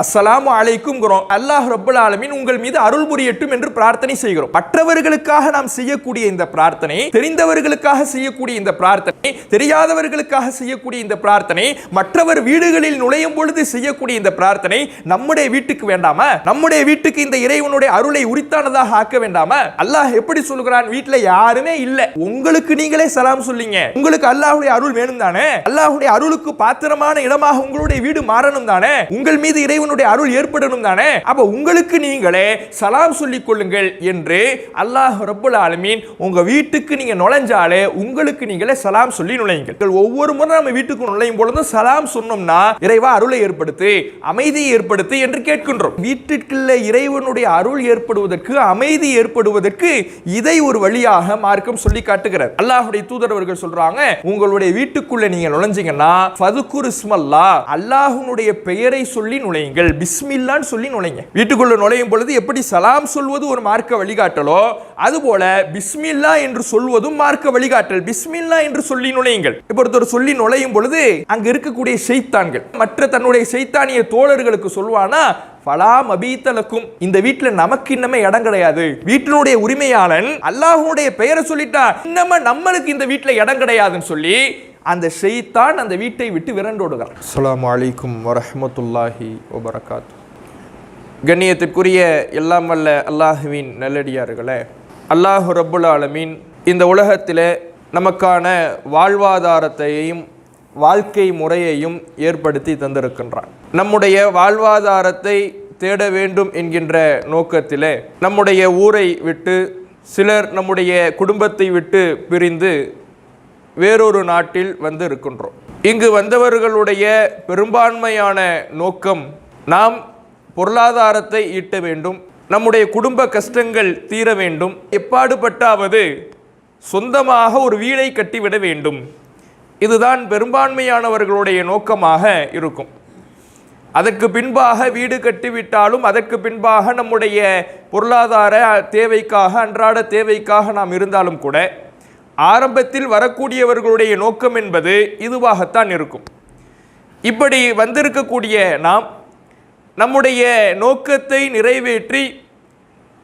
அஸ்ஸலாமு அலைக்கும்ங்கிறோம். அல்லாஹ் ரப்பல் ஆலமின் உங்கள் மீது அருள் புரியட்டும் என்று பிரார்த்தனை செய்கிறோம். மற்றவர்களுக்காக நாம் செய்யக்கூடிய இந்த பிரார்த்தனை தெரிந்தவர்களுக்காக செய்யக்கூடிய இந்த பிரார்த்தனை தெரியாதவர்களுக்காக செய்யக்கூடிய இந்த பிரார்த்தனை மற்றவர் வீடுகளில் நுழையும் பொழுது செய்யக்கூடிய இந்த பிரார்த்தனை நம்முடைய வீட்டுக்கு வேண்டாமா? நம்முடைய வீட்டுக்கு இந்த இறைவனுடைய அருளை உரித்தானதாக ஆக்க வேண்டாமா? அல்லாஹ் எப்படி சொல்லுகிறான்? வீட்டுல யாருமே இல்லை. உங்களுக்கு நீங்களே சலாம் சொல்லிங்க. உங்களுக்கு அல்லாஹுடைய அருள் வேணும் தானே அல்லாஹுடைய அருளுக்கு பாத்திரமான இடமாக உங்களுடைய வீடு மாறணும் தானே உங்கள் மீது இறைவனுடைய அருள் ஏற்படணும் தானே? அப்ப உங்களுக்கு நீங்களே சலாம் சொல்லிக் கொள்ளுங்கள் என்று அல்லாஹ் ரப்பல் ஆலமீன் உங்க வீட்டுக்கு நீங்க நுழைஞ்சாலே உங்களுக்கு நீங்களே சலாம் சொல்லி நுழையுங்கள். ஒவ்வொரு முறை நம்ம வீட்டுக்கு நுழையும் பொழுதும் சலாம் சொன்னோம்னா இறைவா அருளை ஏற்படுத்து அமைதியை ஏற்படுத்து என்று கேட்கின்றோம். வீட்டுக்குள்ள இறைவனுடைய அருள் ஏற்படுவதற்கு அமைதி ஏற்படுவதற்கு இதை ஒரு வழியாக மார்க்கம் சொல்லி காட்டுகிறார் அல்லாஹுடைய தூதரவர்கள் சொல்றாங்க உங்களுடைய வீட்டுக்குள்ள நீங்க நுழைஞ்சீங்கன்னா ஃபதுக்குர் இஸ்மல்லா அல்லாஹ்வுடைய பெயரை சொல்லி நுழையுங்க நுழையுங்கள் பிஸ்மில்லான்னு சொல்லி நுழைங்க. வீட்டுக்குள்ள நுழையும் பொழுது எப்படி சலாம் சொல்வது ஒரு மார்க்க வழிகாட்டலோ அதுபோல பிஸ்மில்லா என்று சொல்வதும் மார்க்க வழிகாட்டல். பிஸ்மில்லா என்று சொல்லி நுழையுங்கள். இப்போ ஒருத்தர் சொல்லி நுழையும் பொழுது அங்க இருக்கக்கூடிய செய்தான்கள் மற்ற தன்னுடைய செய்தானிய தோழர்களுக்கு சொல்வானா ஃபலாம் அபீத்தலக்கும் இந்த வீட்டுல நமக்கு இன்னமே இடம் கிடையாது. வீட்டினுடைய உரிமையாளன் அல்லாஹ்வுடைய பெயரை சொல்லிட்டா இன்னமே நம்மளுக்கு இந்த வீட்டுல இடம் கிடையாதுன்னு சொல்லி அந்த ஷெய்தான் அந்த வீட்டை விட்டு விரண்டோடுகிறான். அஸ்லாம் அலைக்கும் வரஹ்மத்துல்லாஹி வபரகாத்து கண்ணியத்திற்குரிய எல்லாம் வல்ல அல்லாஹுவின் நல்லடியார்களே அல்லாஹு ரபுல் ஆலமீன் இந்த உலகத்தில் நமக்கான வாழ்வாதாரத்தையும் வாழ்க்கை முறையையும் ஏற்படுத்தி தந்திருக்கின்றான். நம்முடைய வாழ்வாதாரத்தை தேட வேண்டும் என்கின்ற நோக்கத்திலே நம்முடைய ஊரை விட்டு சிலர் நம்முடைய குடும்பத்தை விட்டு பிரிந்து வேறொரு நாட்டில் வந்து இருக்கின்றோம். இங்கு வந்தவர்களுடைய பெரும்பான்மையான நோக்கம் நாம் பொருளாதாரத்தை ஈட்ட வேண்டும் நம்முடைய குடும்ப கஷ்டங்கள் தீர வேண்டும் எப்பாடுபட்டாவது சொந்தமாக ஒரு வீடை கட்டிவிட வேண்டும். இதுதான் பெரும்பான்மையானவர்களுடைய நோக்கமாக இருக்கும். அதற்கு பின்பாக வீடு கட்டிவிட்டாலும் அதற்கு பின்பாக நம்முடைய பொருளாதார தேவைக்காக அன்றாட தேவைக்காக நாம் இருந்தாலும் கூட ஆரம்பத்தில் வரக்கூடியவர்களுடைய நோக்கம் என்பது இதுவாகத்தான் இருக்கும். இப்படி வந்திருக்கக்கூடிய நாம் நம்முடைய நோக்கத்தை நிறைவேற்றி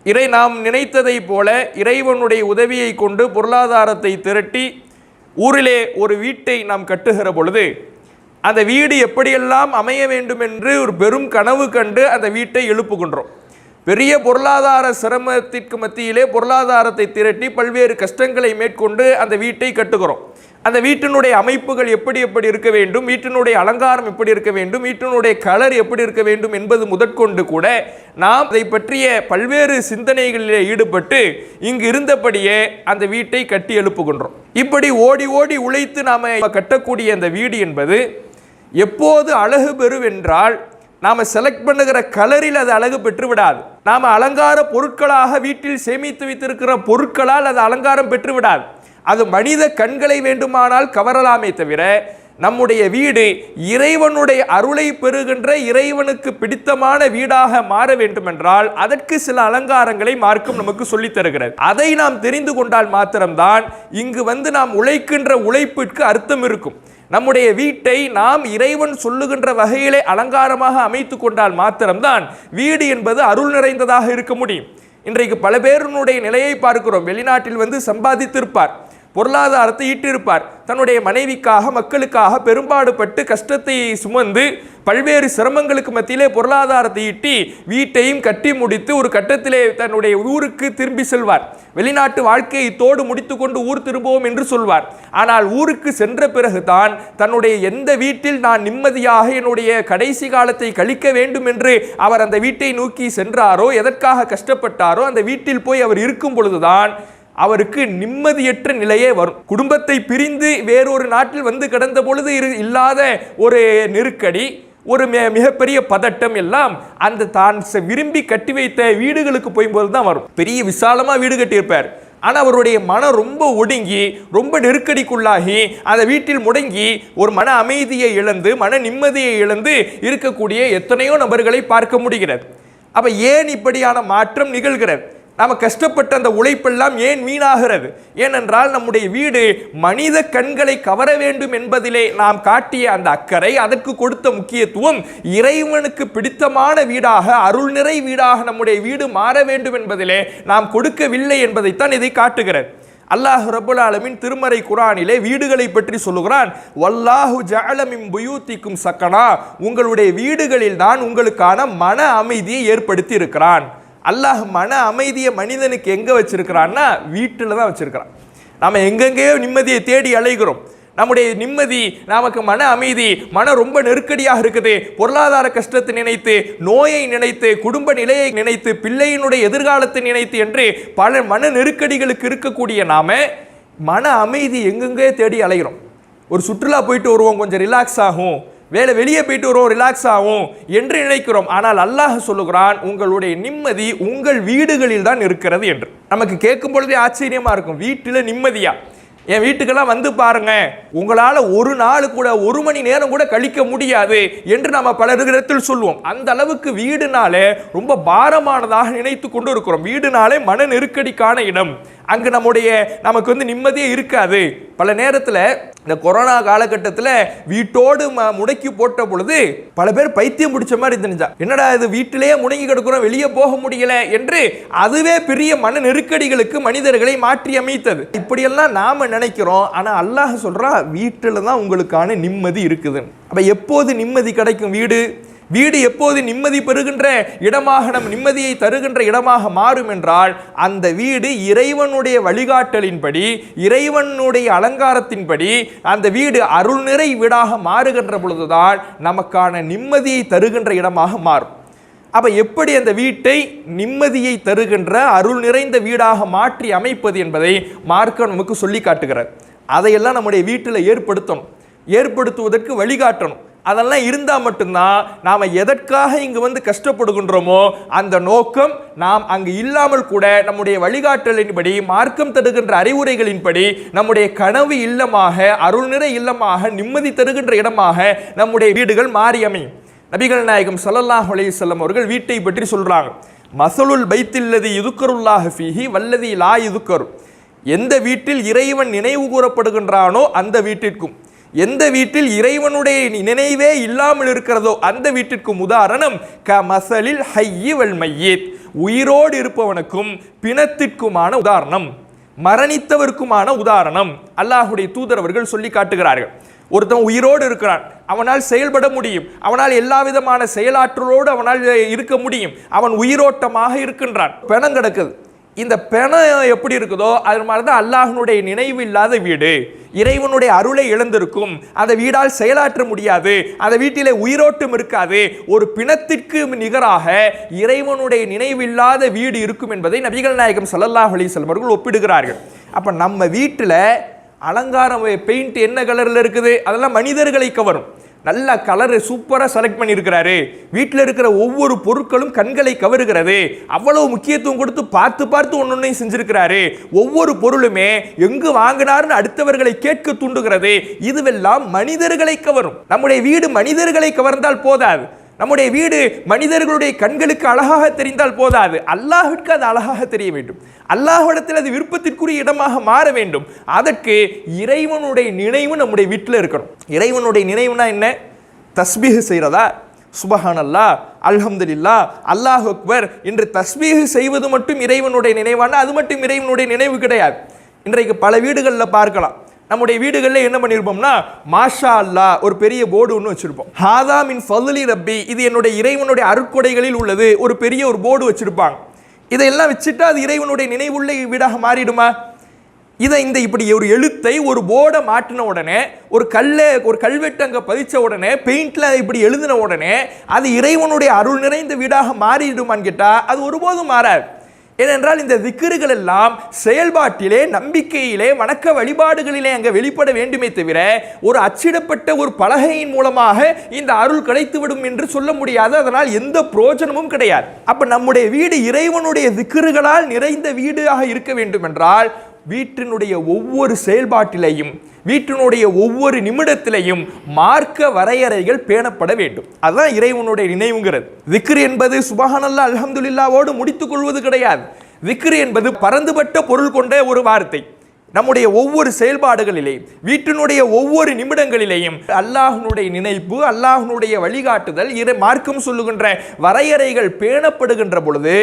இறை நாம் நினைத்ததைப் போல இறைவனுடைய உதவியை கொண்டு பொருளாதாரத்தை திரட்டி ஊரிலே ஒரு வீட்டை நாம் கட்டுகிற பொழுது அந்த வீடு எப்படியெல்லாம் அமைய வேண்டும் என்று ஒரு பெரும் கனவு கண்டு அந்த வீட்டை எழுப்புகின்றோம். பெரிய பொருளாதார சிரமத்திற்கு மத்தியிலே பொருளாதாரத்தை திரட்டி பல்வேறு கஷ்டங்களை மேற்கொண்டு அந்த வீட்டை கட்டுகிறோம். அந்த வீட்டினுடைய அமைப்புகள் எப்படி எப்படி இருக்க வேண்டும் வீட்டினுடைய அலங்காரம் எப்படி இருக்க வேண்டும் வீட்டினுடைய கலர் எப்படி இருக்க வேண்டும் என்பது முதற்கொண்டு கூட நாம் அதை பற்றிய பல்வேறு சிந்தனைகளில் ஈடுபட்டு இங்கு இருந்தபடியே அந்த வீட்டை கட்டி எழுப்புகின்றோம். இப்படி ஓடி ஓடி உழைத்து நாம கட்டக்கூடிய அந்த வீடு என்பது எப்போது அழகு பெறுவென்றால் நாம் செலக்ட் பண்ணுகிற கலரில் அது அழகு பெற்று விடாது நாம் அலங்கார பொருட்களாக வீட்டில் சேமித்து வைத்திருக்கிற பொருட்களால் அது அலங்காரம் பெற்று விடாது அது மனித கண்களை வேண்டுமானால் கவரலாமே தவிர நம்முடைய வீடு இறைவனுடைய அருளை பெறுகின்ற இறைவனுக்கு பிடித்தமான வீடாக மாற வேண்டுமென்றால் அதற்கு சில அலங்காரங்களை மார்க்கம் நமக்கு சொல்லித் தருகிறது. அதை நாம் தெரிந்து கொண்டால் மாத்திரம்தான் இங்கு வந்து நாம் உழைக்கின்ற உழைப்பிற்கு அர்த்தம் இருக்கும். நம்முடைய வீட்டை நாம் இறைவன் சொல்லுகின்ற வகையிலே அலங்காரமாக அமைத்து கொண்டால் மாத்திரம்தான் வீடு என்பது அருள் நிறைந்ததாக இருக்க முடியும். இன்றைக்கு பல பேருனுடைய நிலையை பார்க்கிறோம். வெளிநாட்டில் வந்து சம்பாதித்திருப்பார். பொருளாதாரத்தை ஈட்டிருப்பார் தன்னுடைய மனைவிக்காக மக்களுக்காக பெரும்பாடுபட்டு கஷ்டத்தை சுமந்து பல்வேறு சிரமங்களுக்கு மத்தியிலே பொருளாதாரத்தை ஈட்டி வீட்டையும் கட்டி முடித்து ஒரு கட்டத்திலே தன்னுடைய ஊருக்கு திரும்பி செல்வார். வெளிநாட்டு வாழ்க்கையை தோடு முடித்துக்கொண்டு ஊர் திரும்புவோம் என்று சொல்வார். ஆனால் ஊருக்கு சென்ற பிறகுதான் தன்னுடைய எந்த வீட்டில் நான் நிம்மதியாக என்னுடைய கடைசி காலத்தை கழிக்க வேண்டும் என்று அவர் அந்த வீட்டை நோக்கி சென்றாரோ எதற்காக கஷ்டப்பட்டாரோ அந்த வீட்டில் போய் அவர் இருக்கும் பொழுதுதான் அவருக்கு நிம்மதியற்ற நிலையே வரும். குடும்பத்தை பிரிந்து வேறொரு நாட்டில் வந்து கிடந்த பொழுது இரு- இல்லாத ஒரு நெருக்கடி ஒரு மிகப்பெரிய பதட்டம் எல்லாம் அந்த தான் ச- விரும்பி கட்டி வைத்த வீடுகளுக்கு போகும்போது தான் வரும். பெரிய விசாலமாக வீடு கட்டியிருப்பார். ஆனால் அவருடைய மனம் ரொம்ப ஒடுங்கி ரொம்ப நெருக்கடிக்குள்ளாகி அந்த வீட்டில் முடங்கி ஒரு மன அமைதியை இழந்து மன நிம்மதியை இழந்து இருக்கக்கூடிய எத்தனையோ நபர்களை பார்க்க முடிகிறது. அப்போ ஏன் இப்படியான மாற்றம் நிகழ்கிறது? நாம் கஷ்டப்பட்ட அந்த உழைப்பெல்லாம் ஏன் வீணாகிறது? ஏனென்றால் நம்முடைய வீடு மனித கண்களை கவர வேண்டும் என்பதிலே நாம் காட்டிய அந்த அக்கறை அதற்கு கொடுத்த முக்கியத்துவம் இறைவனுக்கு பிடித்தமான வீடாக அருள் நிறை வீடாக நம்முடைய வீடு மாற வேண்டும் என்பதிலே நாம் கொடுக்கவில்லை என்பதைத்தான் இதை காட்டுகிறது. அல்லாஹ் ரபுல் ஆலமின் திருமறை குரானிலே வீடுகளை பற்றி சொல்லுகிறான் வல்லாஹு ஜஅலமின் புயூத்திக்கும் சக்கனா உங்களுடைய வீடுகளில் தான் உங்களுக்கான மன அமைதியை ஏற்படுத்தி இருக்கிறான். அல்லாஹ் மன அமைதியை மனிதனுக்கு எங்கே வச்சிருக்கிறான்னா வீட்டில் தான் வச்சிருக்கிறான். நாம் எங்கெங்கேயோ நிம்மதியை தேடி அலைகிறோம். நம்முடைய நிம்மதி நமக்கு மன அமைதி மனம் ரொம்ப நெருக்கடியாக இருக்குது. பொருளாதார கஷ்டத்தை நினைத்து நோயை நினைத்து குடும்ப நிலையை நினைத்து பிள்ளையினுடைய எதிர்காலத்தை நினைத்து என்று பல மன நெருக்கடிகளுக்கு இருக்கக்கூடிய நாம் மன அமைதி எங்கெங்கே தேடி அலைகிறோம். ஒரு சுற்றுலா போயிட்டு வருவோம் கொஞ்சம் ரிலாக்ஸ் ஆகும். வேலை வெளியே போயிட்டு வருவோம் ரிலாக்ஸ் ஆகும் என்று நினைக்கிறோம். ஆனால் அல்லாஹ் சொல்லுகிறான் உங்களுடைய நிம்மதி உங்கள் வீடுகளில் தான் இருக்கிறது என்று. நமக்கு கேட்கும் பொழுதே ஆச்சரியமாக இருக்கும் வீட்டில் நிம்மதியா? என் வீட்டுக்கெல்லாம் வந்து பாருங்க உங்களால் ஒரு நாள் கூட ஒரு மணி நேரம் கூட கழிக்க முடியாது என்று நம்ம பலரிடத்தில் சொல்லுவோம். அந்த அளவுக்கு வீடுனாலே ரொம்ப பாரமானதாக நினைத்து கொண்டு இருக்கிறோம். வீடுனாலே மன நெருக்கடிக்கான இடம். அங்கு நம்முடைய நமக்கு வந்து நிம்மதியே இருக்காது. பல நேரத்தில் இந்த கொரோனா காலகட்டத்தில் வீட்டோடு ம- முடக்கி போட்ட பொழுது பல பேர் பைத்தியம் பிடிச்ச மாதிரி இருந்துச்சா. என்னடா இது வீட்டிலேயே முடங்கி கிடக்கிறோம் வெளியே போக முடியல என்று அதுவே பெரிய மன நெருக்கடிகளுக்கு மனிதர்களை மாற்றி அமைத்தது. இப்படியெல்லாம் நாம நினைக்கிறோம். ஆனால் அல்லாஹ் சொல்றான் வீட்டில் தான் உங்களுக்கான நிம்மதி இருக்குது அப்போ எப்போது நிம்மதி கிடைக்கும் வீடு? வீடு எப்போது நிம்மதி பெறுகின்ற இடமாக நம் நிம்மதியை தருகின்ற இடமாக மாறும் என்றால் அந்த வீடு இறைவனுடைய வழிகாட்டலின்படி இறைவனுடைய அலங்காரத்தின்படி அந்த வீடு அருள் நிறை வீடாக மாறுகின்ற பொழுதுதான் நமக்கான நிம்மதியை தருகின்ற இடமாக மாறும். அப்போ எப்படி அந்த வீட்டை நிம்மதியை தருகின்ற அருள் நிறைந்த வீடாக மாற்றி அமைப்பது என்பதை மார்க்கம் நமக்கு சொல்லி காட்டுகிறார். அதையெல்லாம் நம்முடைய வீட்டில் ஏற்படுத்தணும். ஏற்படுத்துவதற்கு வழிகாட்டணும். அதெல்லாம் இருந்தால் மட்டும்தான் நாம் எதற்காக இங்கு வந்து கஷ்டப்படுகின்றோமோ அந்த நோக்கம் நாம் அங்கு இல்லாமல் கூட நம்முடைய வழிகாட்டலின்படி மார்க்கம் தருகின்ற அறிவுரைகளின்படி நம்முடைய கனவு இல்லமாக அருள் நிறை இல்லமாக நிம்மதி தருகின்ற இடமாக நம்முடைய வீடுகள் மாறியமை. நபிகள் நாயகம் சல்லல்லாஹ் அலைஹி அவர்கள் வீட்டை பற்றி சொல்கிறாங்க மசலுல் பைத்தில்லது யுதுக்கருல்லாஹ் ஃபீஹி வல்லதி லா யுதுக்கரு. எந்த வீட்டில் இறைவன் நினைவு கூறப்படுகின்றானோ அந்த வீட்டிற்கும். எந்த வீட்டில் இறைவனுடைய நினைவே இல்லாமல் இருக்கிறதோ அந்த வீட்டிற்கும் உதாரணம் க மசலில் ஹையி வல் மையீத். உயிரோடு இருப்பவனுக்கும் பிணத்திற்குமான உதாரணம் மரணித்தவருக்குமான உதாரணம் அல்லாஹுடைய தூதரவர்கள் சொல்லி காட்டுகிறார்கள். ஒருத்தன் உயிரோடு இருக்கிறான் அவனால் செயல்பட முடியும் அவனால் எல்லா விதமான செயலாற்றலோடு அவனால் இருக்க முடியும் அவன் உயிரோட்டமாக இருக்கின்றான். பிணம் கிடக்குது. இந்த பிணம் எப்படி இருக்குதோ அது மாதிரி தான் அல்லாஹனுடைய நினைவு இல்லாத வீடு. இறைவனுடைய அருளை இழந்திருக்கும். அதை வீடால் செயலாற்ற முடியாது. அதை வீட்டிலே உயிரோட்டம் இருக்காது. ஒரு பிணத்திற்கு நிகராக இறைவனுடைய நினைவில்லாத வீடு இருக்கும் என்பதை நபிகள் நாயகம் சல்லல்லாஹ் அலிசல்லம் அவர்கள் ஒப்பிடுகிறார்கள். அப்போ நம்ம வீட்டில் அலங்காரம் பெயிண்ட் என்ன கலரில் இருக்குது? அதெல்லாம் மனிதர்களை கவரும். நல்ல கலரு சூப்பராக செலக்ட் பண்ணியிருக்கிறாரு. வீட்டில் இருக்கிற ஒவ்வொரு பொருட்களும் கண்களை கவருகிறது. அவ்வளவு முக்கியத்துவம் கொடுத்து பார்த்து பார்த்து ஒன்னொன்னையும் செஞ்சிருக்கிறாரு. ஒவ்வொரு பொருளுமே எங்கு வாங்கினார்னு அடுத்தவர்களை கேட்க தூண்டுகிறது. இதுவெல்லாம் மனிதர்களை கவரும். நம்முடைய வீடு மனிதர்களை கவர்ந்தால் போதாது. நம்முடைய வீடு மனிதர்களுடைய கண்களுக்கு அழகாக தெரிந்தால் போதாது. அல்லாஹிற்கு அது அழகாக தெரிய வேண்டும். அல்லாஹிடத்தில் அது விருப்பத்திற்குரிய இடமாக மாற வேண்டும். அதற்கு இறைவனுடைய நினைவு நம்முடைய வீட்டில் இருக்கணும். இறைவனுடைய நினைவுனா என்ன? தஸ்பீக செய்கிறதா சுபஹானல்லா அல்ஹம்துலில்லா அல்லாஹ் அக்பர். என்று தஸ்பீக செய்வது மட்டும் இறைவனுடைய நினைவான? அது மட்டும் இறைவனுடைய நினைவு கிடையாது. இன்றைக்கு பல வீடுகளில் பார்க்கலாம். நம்முடைய வீடுகளில் என்ன பண்ணியிருப்போம்னா மாஷா அல்லா ஒரு பெரிய போர்டு ஒன்று வச்சுருப்போம். ஹாதா மின் ஃபதுலி ரப்பி இது என்னுடைய இறைவனுடைய அருட்கொடைகளில் உள்ளது ஒரு பெரிய ஒரு போர்டு வச்சுருப்பாங்க. இதையெல்லாம் வச்சுட்டு அது இறைவனுடைய நினைவுள்ள வீடாக மாறிடுமா? இதை இந்த இப்படி ஒரு எழுத்தை ஒரு போர்டை மாட்டின உடனே ஒரு கல்லை ஒரு கல்வெட்டு அங்கே பதித்த உடனே பெயிண்டில் இப்படி எழுதின உடனே அது இறைவனுடைய அருள் நிறைந்த வீடாக மாறிடுமான்னு கேட்டால் அது ஒருபோதும் மாறாது. ஏனென்றால் இந்த திக்கிறுகள் எல்லாம் செயல்பாட்டிலே நம்பிக்கையிலே வணக்க வழிபாடுகளிலே அங்கே வெளிப்பட வேண்டுமே தவிர ஒரு அச்சிடப்பட்ட ஒரு பலகையின் மூலமாக இந்த அருள் கிடைத்துவிடும் என்று சொல்ல முடியாது. அதனால் எந்த பிரயோஜனமும் கிடையாது. அப்போ நம்முடைய வீடு இறைவனுடைய திக்கிறுகளால் நிறைந்த வீடாக இருக்க வேண்டும் என்றால் வீட்டினுடைய ஒவ்வொரு செயல்பாட்டிலையும் வீட்டினுடைய ஒவ்வொரு நிமிடத்திலையும் மார்க்க வரையறைகள் பேணப்பட வேண்டும். அதுதான் இறைவனுடைய நினைவுங்கிறது. விக்ரி என்பது சுபஹானல்லா அலமதுல்லாவோடு முடித்துக் கொள்வது கிடையாது. திக்ரு என்பது பரந்துபட்ட பொருள் கொண்ட ஒரு வார்த்தை. நம்முடைய ஒவ்வொரு செயல்பாடுகளிலே வீட்டினுடைய ஒவ்வொரு நிமிடங்களிலேயும் அல்லாஹனுடைய நினைப்பு அல்லாஹனுடைய வழிகாட்டுதல் இறை மார்க்கம் சொல்லுகின்ற வரையறைகள் பேணப்படுகின்ற பொழுது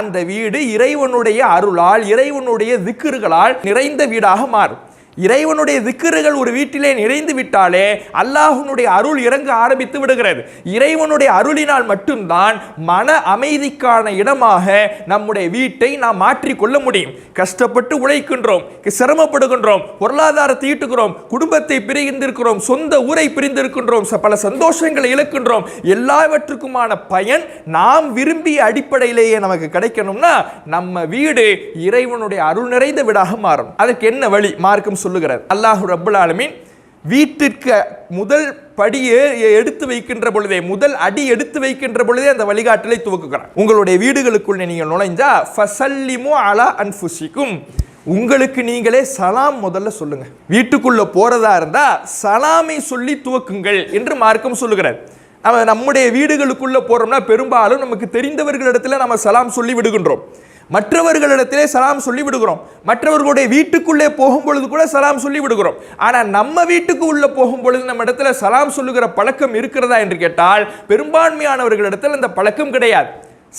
அந்த வீடு இறைவனுடைய அருளால் இறைவனுடைய திக்கிறுகளால் நிறைந்த வீடாக மாறும். இறைவனுடைய திக்கிறுகள் ஒரு வீட்டிலே நிறைந்து விட்டாலே அல்லாஹனுடைய அருள் இறங்க ஆரம்பித்து விடுகிறது. இறைவனுடைய அருளினால் மட்டும்தான் மன அமைதிக்கான இடமாக நம்முடைய வீட்டை நாம் மாற்றிக்கொள்ள முடியும். கஷ்டப்பட்டு உழைக்கின்றோம் சிரமப்படுகின்றோம் பொருளாதாரத்தை ஈட்டுகிறோம் குடும்பத்தை பிரிந்திருக்கிறோம் சொந்த ஊரை பிரிந்திருக்கின்றோம் ச- பல சந்தோஷங்களை இழக்கின்றோம். எல்லாவற்றுக்குமான பயன் நாம் விரும்பிய அடிப்படையிலேயே நமக்கு கிடைக்கணும்னா நம்ம வீடு இறைவனுடைய அருள் நிறைந்த வீடாக மாறும். அதற்கு என்ன வழி? மார்க்கம் சொல்லுகிறார். அல்லாஹ் ரப்பல் ஆலமீன் வீட்டிற்கு முதல் படியே எடுத்து வைக்கின்ற பொழுதே முதல் அடி எடுத்து வைக்கின்ற பொழுதே அந்த வழிகாட்டலை துவக்குகிறார். உங்களுடைய வீடுகளுக்குள்ளே நீங்கள் நுழைஞ்சா ஃபசல்லிமு அலா அன்ஃபுசிக்கும் உங்களுக்கு நீங்களே சலாம் முதல்ல சொல்லுங்க. வீட்டுக்குள்ள போறதா இருந்தா சலாமை சொல்லி துவக்குங்கள் என்று மார்க்கம் சொல்லுகிறார். நம்ம நம்முடைய வீடுகளுக்குள்ள போறோம்னா பெரும்பாலும் நமக்கு தெரிந்தவர்களிடத்துல நம்ம சலாம் சொல்லி விடுகின்றோம். மற்றவர்களிடத்திலே சலாம் சொல்லி விடுகிறோம் மற்றவர்களுடைய வீட்டுக்குள்ளே போகும் பொழுது கூட சலாம் சொல்லி விடுகிறோம் நம்ம வீட்டுக்கு உள்ள போகும் பொழுது நம்ம இடத்துல சலாம் சொல்லுகிற பழக்கம் இருக்கிறதா என்று கேட்டால் பெரும்பான்மையானவர்களிடத்தில் அந்த பழக்கம் கிடையாது.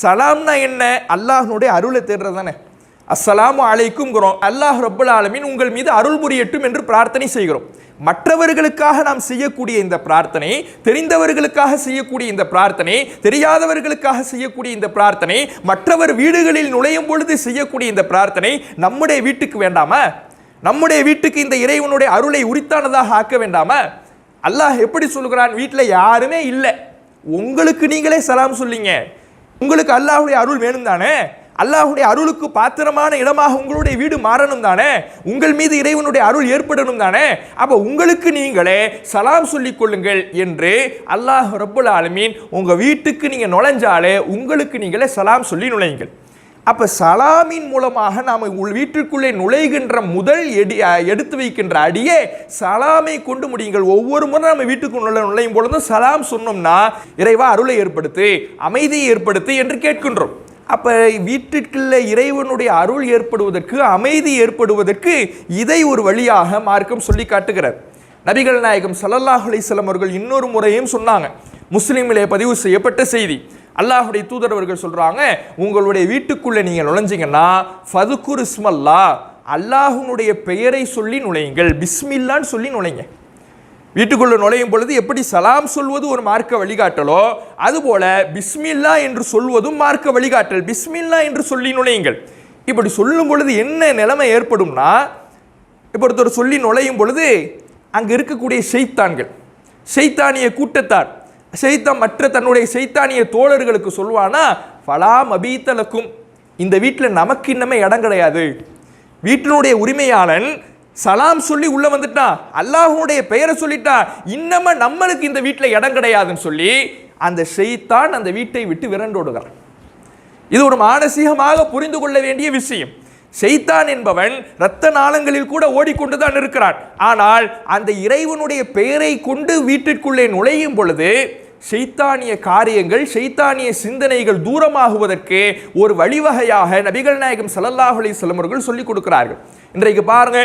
சலாம்னா என்ன? அல்லாஹ்னுடைய அருளை தேடுறது தானே. அஸ்ஸலாமு அலைக்கும்ங்கிறோம். அல்லாஹ் ரப்பல் ஆலமின் உங்கள் மீது அருள் புரியட்டும் என்று பிரார்த்தனை செய்கிறோம். மற்றவர்களுக்காக நாம் செய்யக்கூடிய இந்த பிரார்த்தனை தெரிந்தவர்களுக்காக செய்யக்கூடிய இந்த பிரார்த்தனை தெரியாதவர்களுக்காக செய்யக்கூடிய இந்த பிரார்த்தனை மற்றவர் வீடுகளில் நுழையும் பொழுது செய்யக்கூடிய இந்த பிரார்த்தனை நம்முடைய வீட்டுக்கு வேண்டாமா? நம்முடைய வீட்டுக்கு இந்த இறைவனுடைய அருளை உரித்தானதாக ஆக்க வேண்டாமா? அல்லாஹ் எப்படி சொல்லுகிறான்? வீட்டில் யாருமே இல்லை. உங்களுக்கு நீங்களே சலாம் சொல்லிங்க. உங்களுக்கு அல்லாஹுடைய அருள் வேணும் தானே அல்லாஹுடைய அருளுக்கு பாத்திரமான இடமாக உங்களுடைய வீடு மாறணும் தானே? உங்கள் மீது இறைவனுடைய அருள் ஏற்படணும் தானே? அப்போ உங்களுக்கு நீங்களே சலாம் சொல்லிக் கொள்ளுங்கள் என்று அல்லாஹ் ரப்புல் ஆலமீன் உங்கள் வீட்டுக்கு நீங்கள் நுழைஞ்சாலே உங்களுக்கு நீங்களே சலாம் சொல்லி நுழையுங்கள். அப்போ சலாமின் மூலமாக நாம் உள் வீட்டிற்குள்ளே நுழைகின்ற முதல் எடி எடுத்து வைக்கின்ற அடியே சலாமை கொண்டு முடியுங்கள். ஒவ்வொரு முறை நம்ம வீட்டுக்கு நுழை நுழையும் பொழுதும் சலாம் சொன்னோம்னா இறைவா அருளை ஏற்படுத்து அமைதியை ஏற்படுத்து என்று கேட்கின்றோம். அப்போ வீட்டிற்குள்ள இறைவனுடைய அருள் ஏற்படுவதற்கு அமைதி ஏற்படுவதற்கு இதை ஒரு வழியாக மார்க்கம் சொல்லி காட்டுகிறார். நபிகள் நாயகம் ஸல்லல்லாஹு சிலமர்கள் அவர்கள் இன்னொரு முறையும் சொன்னாங்க. முஸ்லீமிலே பதிவு செய்யப்பட்ட செய்தி. அல்லாஹுடைய தூதரவர்கள் சொல்கிறாங்க உங்களுடைய வீட்டுக்குள்ளே நீங்கள் நுழைஞ்சிங்கன்னா ஃபதுக்குர் இஸ்மல்லா அல்லாஹுனுடைய பெயரை சொல்லி நுழையுங்கள் பிஸ்மில்லான்னு சொல்லி நுழைங்க. வீட்டுக்குள்ளே நுழையும் பொழுது எப்படி சலாம் சொல்வது ஒரு மார்க்க வழிகாட்டலோ அதுபோல பிஸ்மில்லா என்று சொல்வதும் மார்க்க வழிகாட்டல். பிஸ்மில்லா என்று சொல்லி நுழையுங்கள். இப்படி சொல்லும் பொழுது என்ன நிலைமை ஏற்படும்னா இப்போ ஒருத்தர் சொல்லி நுழையும் பொழுது அங்கே இருக்கக்கூடிய செய்தான்கள் செய்தானிய கூட்டத்தார் செய்தான் மற்ற தன்னுடைய செய்தானிய தோழர்களுக்கு சொல்வானா ஃபலாம் மபீத்தலக்கும். இந்த வீட்டில் நமக்கு இன்னமே இடம் கிடையாது. வீட்டினுடைய உரிமையாளன் சலாம் சொல்லி உள்ள வந்துட்டான் அல்லாஹுடைய பெயரை சொல்லிட்டான் இன்னமும் நம்மளுக்கு இந்த வீட்டில் இடம் கிடையாதுன்னு சொல்லி அந்த செய்தான் அந்த வீட்டை விட்டு விரண்டோடுகிறான். இது ஒரு மானசீகமாக புரிந்து கொள்ள வேண்டிய விஷயம். செய்தான் என்பவன் இரத்த நாளங்களில் கூட ஓடிக்கொண்டுதான் இருக்கிறான். ஆனால் அந்த இறைவனுடைய பெயரை கொண்டு வீட்டிற்குள்ளே நுழையும் பொழுது செய்தானிய காரியங்கள் செய்தானிய சிந்தனைகள் தூரமாகுவதற்கு ஒரு வழிவகையாக நபிகள் நாயகம் சலல்லாஹுலி அலைஹி வஸல்லம் சொல்லிக் கொடுக்கிறார்கள். இன்றைக்கு பாருங்க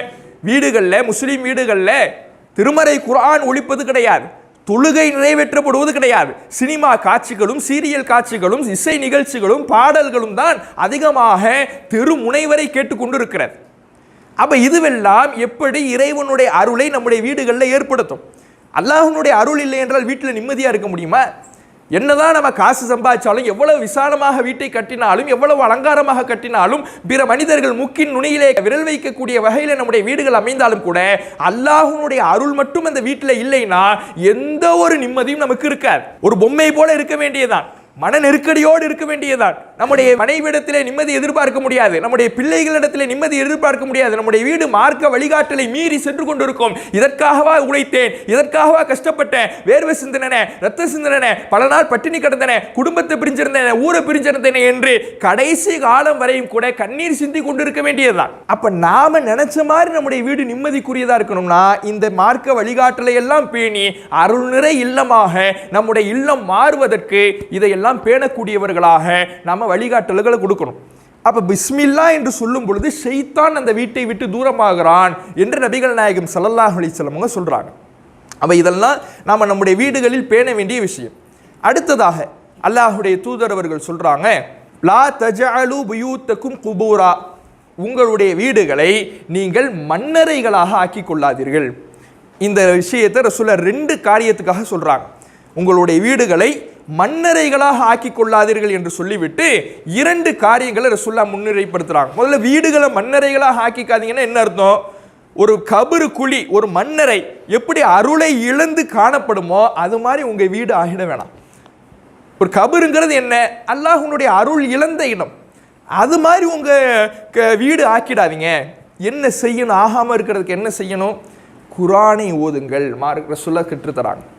வீடுகளில் முஸ்லீம் வீடுகளில் திருமறை குரான் ஒழிப்பது கிடையாது. தொழுகை நிறைவேற்றப்படுவது கிடையாது. சினிமா காட்சிகளும் சீரியல் காட்சிகளும் இசை நிகழ்ச்சிகளும் பாடல்களும் தான் அதிகமாக தெரு முனைவரை கேட்டுக்கொண்டிருக்கிறது. அப்போ இதுவெல்லாம் எப்படி இறைவனுடைய அருளை நம்முடைய வீடுகளில் ஏற்படுத்தும்? அல்லாஹனுடைய அருள் இல்லை என்றால் வீட்டில் நிம்மதியாக இருக்க முடியுமா? என்னதான் நம்ம காசு சம்பாதிச்சாலும் எவ்வளவு விசாலமாக வீட்டை கட்டினாலும் எவ்வளவு அலங்காரமாக கட்டினாலும் பிற மனிதர்கள் முக்கின் நுனியிலே விரல் வைக்கக்கூடிய வகையில் நம்முடைய வீடுகள் அமைந்தாலும் கூட அல்லாஹனுடைய அருள் மட்டும் அந்த வீட்டில் இல்லைன்னா எந்த ஒரு நிம்மதியும் நமக்கு இருக்காது. ஒரு பொம்மை போல இருக்க வேண்டியதான் மன நெருக்கடியோடு இருக்க வேண்டியதான் நம்முடைய மனைவிடத்திலே நிம்மதி எதிர்பார்க்க முடியாது. நம்முடைய பிள்ளைகளிடத்திலே நிம்மதி எதிர்பார்க்க முடியாது. நம்முடைய வீடு மார்க்க வழிகாட்டலை மீறி சென்று கொண்டிருக்கும். இதற்காகவா உழைத்தேன். இதற்காகவா கஷ்டப்பட்டேன். வேர்வை சிந்தனே ரத்த சிந்தனே பல நாள் பட்டினி கிடந்தன குடும்பத்தை பிரிஞ்சிருந்தேன் ஊரை பிரிஞ்சிருந்தேனே என்று கடைசி காலம் வரையும் கூட கண்ணீர் சிந்தி கொண்டிருக்க வேண்டியதுதான். அப்ப நாம நினைச்ச மாதிரி நம்முடைய வீடு நிம்மதிக்குரியதா இருக்கணும்னா இந்த மார்க்க வழிகாட்டலை எல்லாம் பேணி அருள்நிறை இல்லமாக நம்முடைய இல்லம் மாறுவதற்கு இதையெல்லாம் பேணக்கூடியவர்களாக நம்ம வழிகாட்டல்களை கொடுக்கணும். அப்ப பிஸ்மில்லா என்று சொல்லும் பொழுது ஷைத்தான் அந்த வீட்டை விட்டு தூரமாகிறான் என்று நபிகள் நாயகம் சல்லல்லாஹ் அலிசல்லமங்க வஸல்லம் அவங்க சொல்றாங்க. இதெல்லாம் நாம நம்முடைய வீடுகளில் பேண வேண்டிய விஷயம். அடுத்ததாக அல்லாஹுடைய தூதர் அவர்கள் சொல்றாங்க லா தஜாலு புயூத்தக்கும் குபூரா. உங்களுடைய வீடுகளை நீங்கள் மன்னரைகளாக ஆக்கி கொள்ளாதீர்கள். இந்த விஷயத்தை ரசூலர் ரெண்டு காரியத்துக்காக சொல்றாங்க. உங்களுடைய வீடுகளை மண்ணறைகளாக ஆக்கி கொள்ளாதீர்கள் என்று சொல்லிவிட்டு இரண்டு காரியங்களை ரசுல்லா முன்னிலைப்படுத்துறாங்க முதல்ல வீடுகளை மண்ணறைகளாக ஆக்கிக்காதீங்கன்னா என்ன அர்த்தம்? ஒரு கபரு குழி ஒரு மண்ணறை எப்படி அருளை இழந்து காணப்படுமோ அது மாதிரி உங்கள் வீடு ஆகிட வேணாம். ஒரு கபருங்கிறது என்ன? அல்லாஹ்வுடைய அருள் இழந்த இடம். அது மாதிரி உங்கள் க- வீடு ஆக்கிடாதீங்க. என்ன செய்யணும்? ஆகாமல் இருக்கிறதுக்கு என்ன செய்யணும்? குரானை ஓதுங்கள் மார்க்க சொல்ல கற்றுத்தராங்க.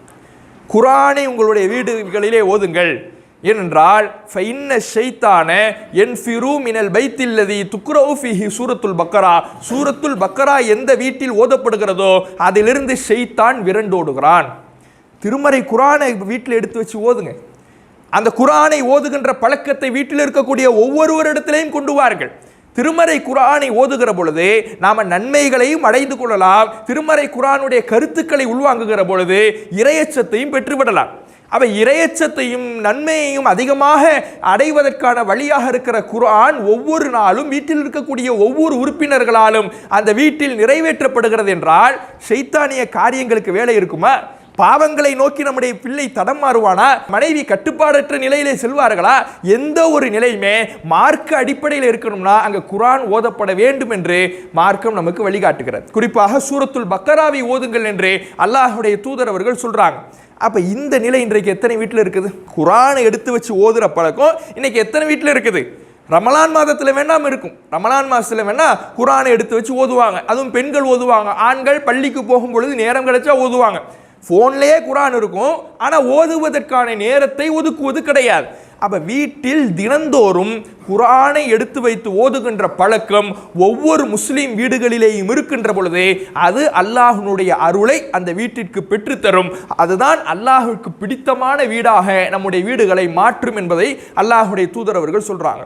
குரானை உங்களுடைய வீடுகளிலே ஓதுங்கள். ஏனென்றால் ஃபைன்ன ஷைத்தான என் ஃபிரு மினல் பைத்தில்லதி துக்ரவு ஃபிஹி சூரத்துல் பக்கரா. சூரத்துல் பக்கரா எந்த வீட்டில் ஓதப்படுகிறதோ அதிலிருந்து ஷைத்தான் விரண்டோடுகிறான் திருமறை குரானை வீட்டில் எடுத்து வச்சு ஓதுங்க. அந்த குரானை ஓதுகின்ற பழக்கத்தை வீட்டில் இருக்கக்கூடிய ஒவ்வொருவரிடத்திலையும் கொண்டு வார்கள். திருமறை குரானை ஓதுகிற பொழுது நாம் நன்மைகளையும் அடைந்து கொள்ளலாம். திருமறை குரானுடைய கருத்துக்களை உள்வாங்குகிற பொழுது இரையச்சத்தையும் பெற்றுவிடலாம். அவை இரையச்சத்தையும் நன்மையையும் அதிகமாக அடைவதற்கான வழியாக இருக்கிற குரான் ஒவ்வொரு நாளும் வீட்டில் இருக்கக்கூடிய ஒவ்வொரு உறுப்பினர்களாலும் அந்த வீட்டில் நிறைவேற்றப்படுகிறது என்றால் சைத்தானிய காரியங்களுக்கு வேலை இருக்குமா? பாவங்களை நோக்கி நம்முடைய பிள்ளை தடம் மாறுவானா? மனைவி கட்டுப்பாடற்ற நிலையிலே செல்வார்களா? எந்த ஒரு நிலையுமே மார்க்க அடிப்படையில் இருக்கணும்னா அங்கே குரான் ஓதப்பட வேண்டும் என்று மார்க்கம் நமக்கு வழிகாட்டுகிறது. குறிப்பாக சூரத்துல் பக்கராவை ஓதுங்கள் என்று அல்லாஹுடைய தூதர் அவர்கள் சொல்கிறாங்க அப்போ இந்த நிலை இன்றைக்கு எத்தனை வீட்டில் இருக்குது? குரானை எடுத்து வச்சு ஓதுகிற பழக்கம் இன்னைக்கு எத்தனை வீட்டில் இருக்குது? ரமலான் மாதத்தில் வேண்டாமல் இருக்கும். ரமலான் மாதத்தில் வேணால் குரானை எடுத்து வச்சு ஓதுவாங்க. அதுவும் பெண்கள் ஓதுவாங்க. ஆண்கள் பள்ளிக்கு போகும் பொழுது நேரம் கிடைச்சா ஓதுவாங்க. ஃபோன்லேயே குரான் இருக்கும் ஆனால் ஓதுவதற்கான நேரத்தை ஒதுக்குவது கிடையாது. அப்போ வீட்டில் தினந்தோறும் குரானை எடுத்து வைத்து ஓதுகின்ற பழக்கம் ஒவ்வொரு முஸ்லீம் வீடுகளிலேயும் இருக்கின்ற பொழுது அது அல்லாஹினுடைய அருளை அந்த வீட்டிற்கு பெற்றுத்தரும். அதுதான் அல்லாஹுக்கு பிடித்தமான வீடாக நம்முடைய வீடுகளை மாற்றும் என்பதை அல்லாஹுடைய தூதரவர்கள் சொல்கிறாங்க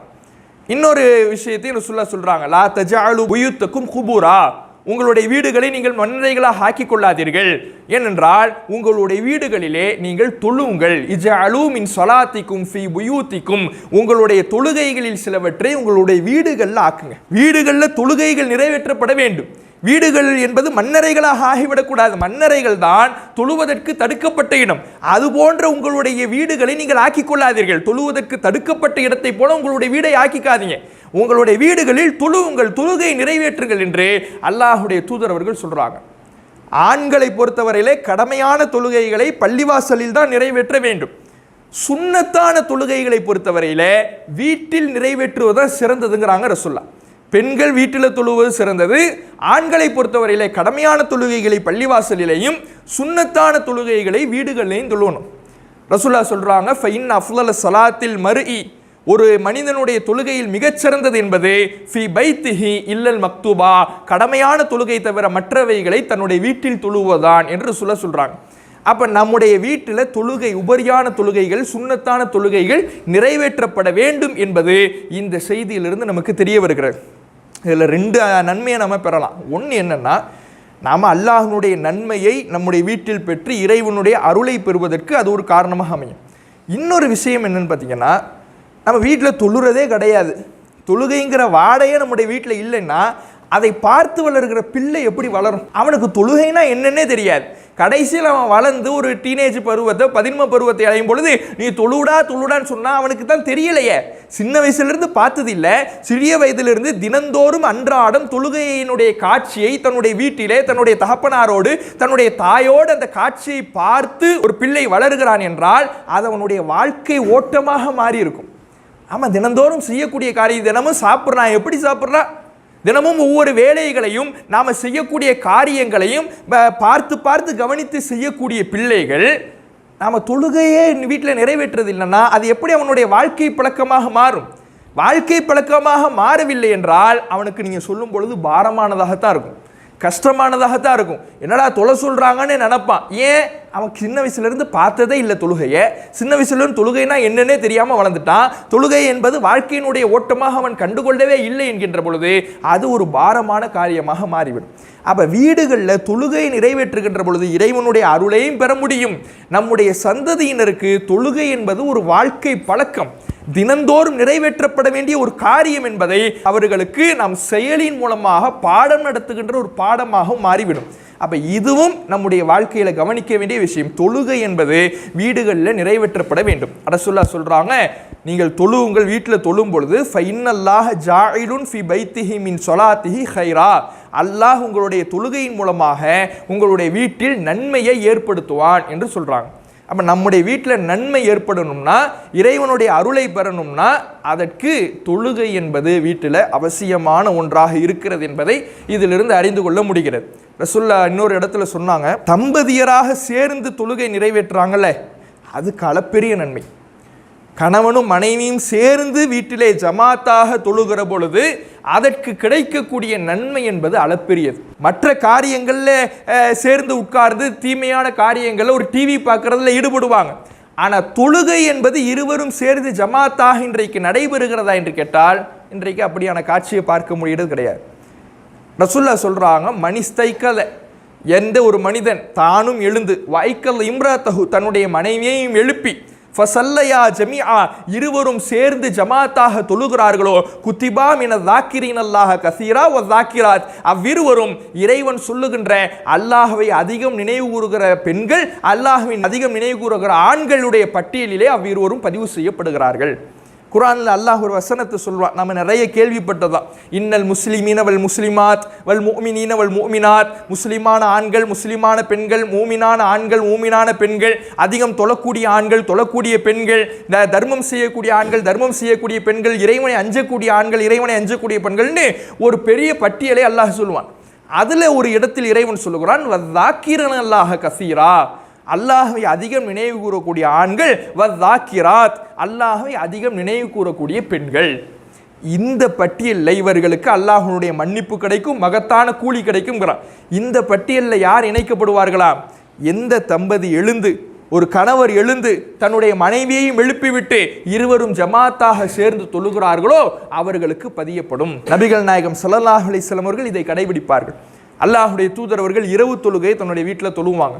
இன்னொரு விஷயத்தையும் சொல்ல சொல்கிறாங்க லா தஜாலு புயுத்தக்கும் குபூரா. உங்களுடைய வீடுகளை நீங்கள் மண்ணறைகளாக ஆக்கிக் கொள்ளாதீர்கள் ஏனென்றால் உங்களுடைய வீடுகளிலே நீங்கள் தொழுங்கள். இஜ அலூமின் சொலாத்திக்கும் ஃபி புயூத்திக்கும். உங்களுடைய தொழுகைகளில் சிலவற்றை உங்களுடைய வீடுகளில் ஆக்குங்க. வீடுகளில் தொழுகைகள் நிறைவேற்றப்பட வேண்டும். வீடுகள் என்பது மண்ணறைகளாக ஆகிவிடக்கூடாது. மண்ணறைகள் தான் தொழுவதற்கு தடுக்கப்பட்ட இடம். அது போன்ற உங்களுடைய வீடுகளை நீங்கள் ஆக்கிக் கொள்ளாதீர்கள். தொழுவதற்கு தடுக்கப்பட்ட இடத்தை போல உங்களுடைய வீடை ஆக்கிக்காதீங்க. உங்களுடைய வீடுகளில் தொழுவுங்கள் தொழுகை நிறைவேற்றுங்கள் என்று அல்லாஹுடைய தூதர் அவர்கள் சொல்றாங்க. ஆண்களை பொறுத்தவரையிலே கடமையான தொழுகைகளை பள்ளிவாசலில் தான் நிறைவேற்ற வேண்டும். சுண்ணத்தான தொழுகைகளை பொறுத்தவரையில் வீட்டில் நிறைவேற்றுவதுதான் சிறந்ததுங்கிறாங்க ரசுல்லா பெண்கள் வீட்டில் தொழுவது சிறந்தது. ஆண்களை பொறுத்தவரையிலே கடமையான தொழுகைகளை பள்ளிவாசலிலேயும் சுன்னத்தான தொழுகைகளை வீடுகளிலேயும் தொழுவணும். ரசுல்லா சொல்கிறாங்க ஃபைன் அஃலல் சலாத்தில் மருஇ. ஒரு மனிதனுடைய தொழுகையில் மிகச்சிறந்தது என்பது ஃபி பைத்திஹி இல்லல் மக்தூபா. கடமையான தொழுகை தவிர மற்றவைகளை தன்னுடைய வீட்டில் தொழுவதான் என்று சொல்ல சொல்கிறாங்க அப்போ நம்முடைய வீட்டில் தொழுகை உபரியான தொழுகைகள் சுண்ணத்தான தொழுகைகள் நிறைவேற்றப்பட வேண்டும் என்பது இந்த செய்தியிலிருந்து நமக்கு தெரிய வருகிறது. இதில் ரெண்டு நன்மையை நம்ம பெறலாம். ஒன்று என்னென்னா நாம் அல்லாஹனுடைய நன்மையை நம்முடைய வீட்டில் பெற்று இறைவனுடைய அருளை பெறுவதற்கு அது ஒரு காரணமாக அமையும். இன்னொரு விஷயம் என்னன்னு பார்த்தீங்கன்னா நம்ம வீட்டில் தொழுறதே கிடையாது. தொழுகைங்கிற வாடையே நம்முடைய வீட்டில் இல்லைன்னா அதை பார்த்து வளர்கிற பிள்ளை எப்படி வளரும்? அவனுக்கு தொழுகைனா என்னன்னே தெரியாது. கடைசியில் அவன் வளர்ந்து ஒரு டீனேஜ் பருவத்தை பதின்ம பருவத்தை அடையும் பொழுது நீ தொழுடா தொழுடான்னு சொன்னால் அவனுக்கு தான் தெரியலையே. சின்ன வயசுலேருந்து பார்த்தது இல்லை சிறிய வயதிலிருந்து தினந்தோறும் அன்றாடம் தொழுகையினுடைய காட்சியை தன்னுடைய வீட்டிலே தன்னுடைய தகப்பனாரோடு தன்னுடைய தாயோடு அந்த காட்சியை பார்த்து ஒரு பிள்ளை வளர்கிறான் என்றால் அது அவனுடைய வாழ்க்கை ஓட்டமாக மாறி இருக்கும் ஆமாம் தினந்தோறும் செய்யக்கூடிய காரியம் தினமும் சாப்பிட்றான். எப்படி சாப்பிட்றான் தினமும் ஒவ்வொரு வேலைகளையும் நாம் செய்யக்கூடிய காரியங்களையும் பார்த்து பார்த்து கவனித்து செய்யக்கூடிய பிள்ளைகள் நாம் தொழுகையே வீட்டில் நிறைவேற்றுறது இல்லைன்னா அது எப்படி அவனுடைய வாழ்க்கை பழக்கமாக மாறும்? வாழ்க்கை பழக்கமாக மாறவில்லை என்றால் அவனுக்கு நீங்கள் சொல்லும் பொழுது பாரமானதாகத்தான் இருக்கும். கஷ்டமானதாகத்தான் இருக்கும். என்னடா தொலை சொல்கிறாங்கன்னு நினப்பான். ஏன்? அவன் சின்ன வயசுலேருந்து பார்த்ததே இல்லை தொழுகையை. சின்ன வயசுலேருந்து தொழுகைனா என்னன்னே தெரியாமல் வளர்ந்துட்டான். தொழுகை என்பது வாழ்க்கையினுடைய ஓட்டமாக அவன் கண்டுகொள்ளவே இல்லை என்கின்ற பொழுது அது ஒரு பாரமான காரியமாக மாறிவிடும். அப்போ வீடுகளில் தொழுகையை நிறைவேற்றுகின்ற பொழுது இறைவனுடைய அருளையும் பெற முடியும். நம்முடைய சந்ததியினருக்கு தொழுகை என்பது ஒரு வாழ்க்கை பழக்கம். தினந்தோறும் நிறைவேற்றப்பட வேண்டிய ஒரு காரியம் என்பதை அவர்களுக்கு நாம் செயலின் மூலமாக பாடம் நடத்துகின்ற ஒரு பாடமாக மாறிவிடும். அப்போ இதுவும் நம்முடைய வாழ்க்கையில் கவனிக்க வேண்டிய விஷயம். தொழுகை என்பது வீடுகளில் நிறைவேற்றப்பட வேண்டும். அரசுல்லா சொல்கிறாங்க நீங்கள் தொழு உங்கள் வீட்டில் தொழும் பொழுது ஃபைனல்லாஹ ஜாயிலுன் ஃபி பைத்திஹி மின் சொலாத்திஹி ஹைரா அல்லாஹ் உங்களுடைய தொழுகையின் மூலமாக உங்களுடைய வீட்டில் நன்மையை ஏற்படுத்துவான் என்று சொல்கிறாங்க அப்போ நம்முடைய வீட்டில் நன்மை ஏற்படணும்னா இறைவனுடைய அருளை பெறணும்னா அதற்கு தொழுகை என்பது வீட்டில் அவசியமான ஒன்றாக இருக்கிறது என்பதை இதிலிருந்து அறிந்து கொள்ள முடிகிறது. ரசுல்லா இன்னொரு இடத்துல சொன்னாங்க தம்பதியராக சேர்ந்து தொழுகை நிறைவேற்றுறாங்கல்ல அது களப்பெரிய நன்மை. கணவனும் மனைவியும் சேர்ந்து வீட்டிலே ஜமாத்தாக தொழுகிற பொழுது அதற்கு கிடைக்கக்கூடிய நன்மை என்பது அளப்பெரியது. மற்ற காரியங்களில் சேர்ந்து உட்கார்ந்து தீமையான காரியங்களில் ஒரு டிவி பார்க்குறதுல ஈடுபடுவாங்க. ஆனால் தொழுகை என்பது இருவரும் சேர்ந்து ஜமாத்தாக இன்றைக்கு நடைபெறுகிறதா என்று கேட்டால் இன்றைக்கு அப்படியான காட்சியை பார்க்க முடியறது கிடையாது. ரசுல்லா சொல்கிறாங்க மனிஸ்தைக்கல எந்த ஒரு மனிதன் தானும் எழுந்து வாய்க்கல் இம்ராத்தஹு தன்னுடைய மனைவியையும் எழுப்பி ஃபசல்லையா ஜமியா இருவரும் சேர்ந்து ஜமாத்தாக தொழுகிறார்களோ குத்திபா மின தாக்கிரீன் அல்லாஹ கசீரா ஒ தாக்கிராத் அவ்விருவரும் இறைவன் சொல்லுகின்ற அல்லாஹவை அதிகம் நினைவு கூறுகிற பெண்கள் அல்லாஹவின் அதிகம் நினைவு கூறுகிற ஆண்களுடைய பட்டியலிலே அவ்விருவரும் பதிவு செய்யப்படுகிறார்கள். குரானில் அல்லாஹ் ஒரு வசனத்தை சொல்வான் நம்ம நிறைய கேள்விப்பட்டதான் இன்னல் முஸ்லிமீன வல் முஸ்லிமாத் வல் மூமினீன வல் மூமினாத் முஸ்லிமான ஆண்கள் முஸ்லிமான பெண்கள் மூமினான ஆண்கள் மூமினான பெண்கள். அதிகம் தொழக்கூடிய ஆண்கள் தொழக்கூடிய பெண்கள். தர்மம் செய்யக்கூடிய ஆண்கள் தர்மம் செய்யக்கூடிய பெண்கள். இறைவனை அஞ்சக்கூடிய ஆண்கள் இறைவனை அஞ்சக்கூடிய பெண்கள்னு ஒரு பெரிய பட்டியலை அல்லாஹ் சொல்லுவான். அதில் ஒரு இடத்தில் இறைவன் சொல்லுகிறான் அல்லாஹ கசீரா. அல்லாஹவை அதிகம் நினைவு கூறக்கூடிய ஆண்கள் வதாக்கிராத் அல்லாஹை அதிகம் நினைவு கூறக்கூடிய பெண்கள். இந்த பட்டியலில் இவர்களுக்கு அல்லாஹனுடைய மன்னிப்பு கிடைக்கும் மகத்தான கூலி கிடைக்கும்ங்கிறான். இந்த பட்டியலில் யார் இணைக்கப்படுவார்களா? எந்த தம்பதி எழுந்து ஒரு கணவர் எழுந்து தன்னுடைய மனைவியையும் எழுப்பிவிட்டு இருவரும் ஜமாத்தாக சேர்ந்து தொழுகிறார்களோ அவர்களுக்கு பதியப்படும். நபிகள் நாயகம் ஸல்லல்லாஹு அலைஹி அவர்கள் இதை கடைபிடிப்பார்கள். அல்லாஹுடைய தூதரவர்கள் இரவு தொழுகை தன்னுடைய வீட்டில் தொழுவாங்க.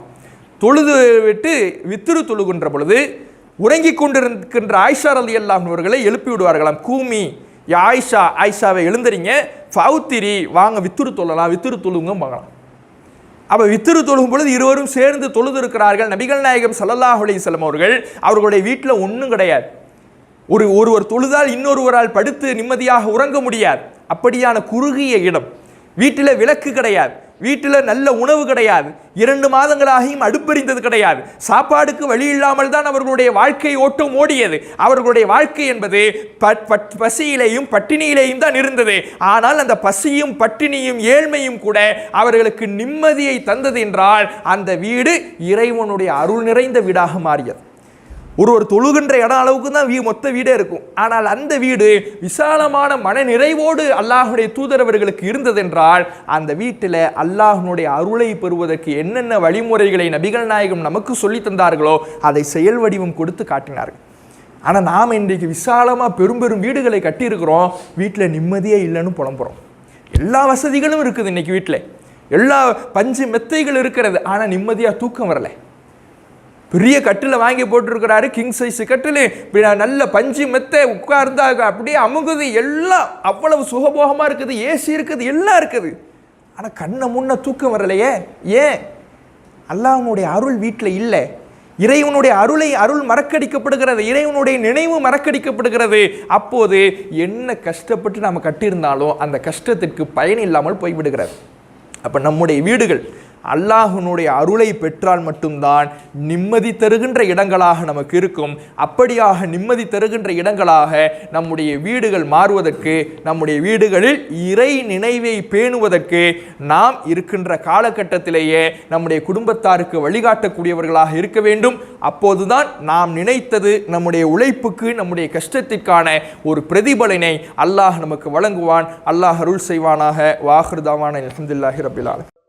தொழுது விட்டு வித்திரு தொழுகின்ற பொழுது உறங்கிக் கொண்டிருக்கின்ற ஆயிஷா ரலி அவர்களை எழுப்பி விடுவார்களாம். கூமி யா ஆயிஷா ஆயிஷாவை எழுந்துறீங்க. ஃபவுத்திரி வாங்க வித்துரு தொழலாம் வித்துரு தொழுங்க பார்க்கலாம். அப்போ வித்திரு தொழுகும் பொழுது இருவரும் சேர்ந்து தொழுது இருக்கிறார்கள் நபிகள் நாயகம் சல்லல்லாஹ் அலைஹி அவர்கள் அவர்களுடைய வீட்டில் ஒன்றும் கிடையாது. ஒரு ஒருவர் தொழுதால் இன்னொருவரால் படுத்து நிம்மதியாக உறங்க முடியாது. அப்படியான குறுகிய இடம். வீட்டில் விளக்கு கிடையாது. வீட்டில் நல்ல உணவு கிடையாது. இரண்டு மாதங்களாகியும் அடுப்பெறிந்தது கிடையாது. சாப்பாடுக்கு வழி இல்லாமல் தான் அவர்களுடைய வாழ்க்கை ஓட்டம் ஓடியது. அவர்களுடைய வாழ்க்கை என்பது பட்- பசியிலேயும் பட்டினியிலேயும் தான் இருந்தது. ஆனால் அந்த பசியும் பட்டினியும் ஏழ்மையும் கூட அவர்களுக்கு நிம்மதியை தந்தது என்றால் அந்த வீடு இறைவனுடைய அருள் நிறைந்த வீடாக மாறியது. ஒரு ஒரு தொழுகின்ற இடம் அளவுக்கு தான் வீ மொத்த வீடே இருக்கும். ஆனால் அந்த வீடு விசாலமான மன நிறைவோடு அல்லாஹுடைய தூதரவர்களுக்கு இருந்ததென்றால் அந்த வீட்டில் அல்லாஹ்னுடைய அருளை பெறுவதற்கு என்னென்ன வழிமுறைகளை நபிகள் நாயகம் நமக்கு சொல்லி தந்தார்களோ அதை செயல் வடிவம் கொடுத்து காட்டினார்கள். ஆனால் நாம் இன்றைக்கு விசாலமாக பெரும் பெரும் வீடுகளை கட்டியிருக்கிறோம் வீட்டில் நிம்மதியே இல்லைன்னு புலம்புறோம். எல்லா வசதிகளும் இருக்குது இன்னைக்கு வீட்டில். எல்லா பஞ்சு மெத்தைகள் இருக்கிறது ஆனால் நிம்மதியாக தூக்கம் வரலை. பெரிய கட்டில் வாங்கி போட்டிருக்கிறாரு கிங் சைஸ் கட்டில். நல்ல பஞ்சு மெத்த உட்கார்ந்தா அப்படியே அமுகுது. எல்லாம் அவ்வளவு சுகபோகமாக இருக்குது. ஏசி இருக்குது. எல்லாம் இருக்குது. ஆனால் கண்ணை முன்ன தூக்கம் வரலையே? ஏன்? அல்லாஹனுடைய அருள் வீட்டில் இல்லை. இறைவனுடைய அருளை அருள் மறக்கடிக்கப்படுகிறது. இறைவனுடைய நினைவு மறக்கடிக்கப்படுகிறது. அப்போது என்ன கஷ்டப்பட்டு நாம் கட்டியிருந்தாலும் அந்த கஷ்டத்திற்கு பயன் இல்லாமல் போய்விடுகிறது. அப்போ நம்முடைய வீடுகள் அல்லாஹ்வினுடைய அருளை பெற்றால் மட்டும்தான் நிம்மதி தருகின்ற இடங்களாக நமக்கு இருக்கும். அப்படியாக நிம்மதி தருகின்ற இடங்களாக நம்முடைய வீடுகள் மாறுவதற்கு நம்முடைய வீடுகளில் இறை நினைவை பேணுவதற்கு நாம் இருக்கின்ற காலகட்டத்திலேயே நம்முடைய குடும்பத்தாருக்கு வழிகாட்டக்கூடியவர்களாக இருக்க வேண்டும். அப்போதுதான் நாம் நினைத்தது நம்முடைய உழைப்புக்கு நம்முடைய கஷ்டத்திற்கான ஒரு பிரதிபலனை அல்லாஹ் நமக்கு வழங்குவான். அல்லாஹ் அருள் செய்வானாக. வாஹிருதாவான அல்ஹம்துலில்லாஹி ரபில்